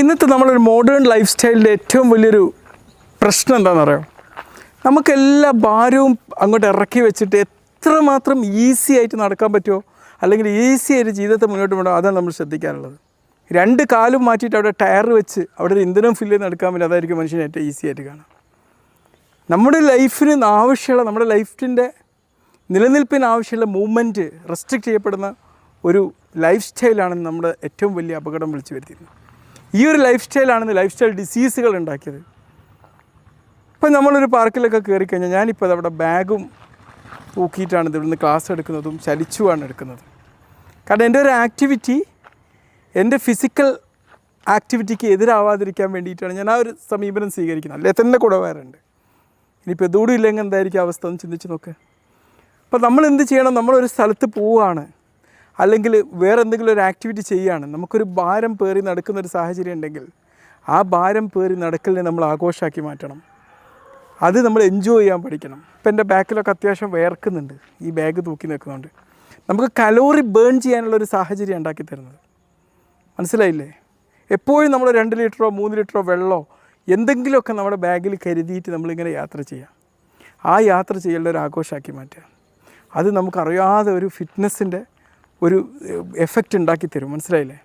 ഇന്നത്തെ നമ്മളൊരു modern life സ്റ്റൈലിന്റെ ഏറ്റവും വലിയൊരു പ്രശ്നം എന്താണെന്ന് അറിയാം? നമുക്കെല്ലാ ഭാരവും അങ്ങോട്ട് ഇറക്കി വെച്ചിട്ട് എത്രമാത്രം ഈസി ആയിട്ട് നടക്കാൻ പറ്റുമോ? അല്ലെങ്കിൽ ഈസി ആയിട്ട് ജീവിതത്തെ മുന്നോട്ട് പോകണോ അതാണ് നമ്മൾ ശ്രദ്ധിക്കാനുള്ളത്. രണ്ട് കാലും മാറ്റിയിട്ട് അവിടെ ടയർ വെച്ച് അവിടെ ഒരു ഇന്ധനം ഫില്ല് ചെയ്ത് നടക്കാൻ പറ്റും അതായിരിക്കും മനുഷ്യന് ഏറ്റവും ഈസി ആയിട്ട് കാണാം നമ്മുടെ ലൈഫിന് ആവശ്യമുള്ള നമ്മുടെ ലൈഫിന്റെ നിലനിൽപ്പിന് ആവശ്യമുള്ള മൂവ്മെന്റ് റെസ്ട്രിക്റ്റ് ചെയ്യപ്പെടുന്ന ഒരു ലൈഫ് സ്റ്റൈലാണ് നമ്മുടെ ഏറ്റവും വലിയ അപകടം വിളിച്ചു വരുത്തിയത് ഈ ഒരു ലൈഫ് സ്റ്റൈലാണ് ലൈഫ് സ്റ്റൈൽ ഡിസീസുകൾ ഉണ്ടാക്കിയത്. ഇപ്പം നമ്മളൊരു പാർക്കിലൊക്കെ കയറി കഴിഞ്ഞാൽ ഞാനിപ്പോൾ അവിടെ ബാഗും തൂക്കിയിട്ടാണ് ഇവിടുന്ന് ക്ലാസ് എടുക്കുന്നതും ചലിച്ചുമാണ് എടുക്കുന്നത്. കാരണം എന്റെ ഒരു ആക്ടിവിറ്റി എന്റെ ഫിസിക്കൽ ആക്ടിവിറ്റിക്ക് എതിരാവാതിരിക്കാൻ വേണ്ടിയിട്ടാണ് ഞാൻ ആ ഒരു സമീപനം സ്വീകരിക്കുന്നത്. അല്ലേ? തന്നെ കുടവേറുണ്ട് ഇനിയിപ്പോൾ ഇതുകൂടി ഇല്ലെങ്കിൽ എന്തായിരിക്കും അവസ്ഥ? എന്ന് ചിന്തിച്ച് നോക്ക്. അപ്പോൾ നമ്മൾ എന്ത് ചെയ്യണം? നമ്മളൊരു സ്ഥലത്ത് പോവുകയാണ്. അല്ലെങ്കിൽ വേറെ എന്തെങ്കിലും ഒരു ആക്ടിവിറ്റി ചെയ്യുകയാണ് നമുക്കൊരു ഭാരം പേറി നടക്കുന്ന ഒരു സാഹചര്യം ഉണ്ടെങ്കിൽ ആ ഭാരം പേറി നടക്കലിനെ നമ്മൾ ആഘോഷമാക്കി മാറ്റണം. അത് നമ്മൾ എൻജോയ് ചെയ്യാൻ പഠിക്കണം. ഇപ്പം എന്റെ ബാക്കിലൊക്കെ അത്യാവശ്യം വേർക്കുന്നുണ്ട് ഈ ബാഗ് തൂക്കി നിൽക്കുന്നുണ്ട്. നമുക്ക് കലോറി ബേൺ ചെയ്യാനുള്ള ഒരു സാഹചര്യം ഉണ്ടാക്കി തരുന്നത്. മനസ്സിലായില്ലേ? എപ്പോഴും നമ്മൾ രണ്ട് ലിറ്ററോ മൂന്ന് ലിറ്ററോ വെള്ളമോ എന്തെങ്കിലുമൊക്കെ നമ്മുടെ ബാഗിൽ കരുതിയിട്ട് നമ്മളിങ്ങനെ യാത്ര ചെയ്യാം. ആ യാത്ര ചെയ്യേണ്ട ഒരു ആഘോഷമാക്കി മാറ്റുക. അത് നമുക്കറിയാതെ ഒരു ഫിറ്റ്നസ്സിന്റെ ഒരു എഫക്റ്റ് ഉണ്ടാക്കി തരും. മനസ്സിലായില്ലേ?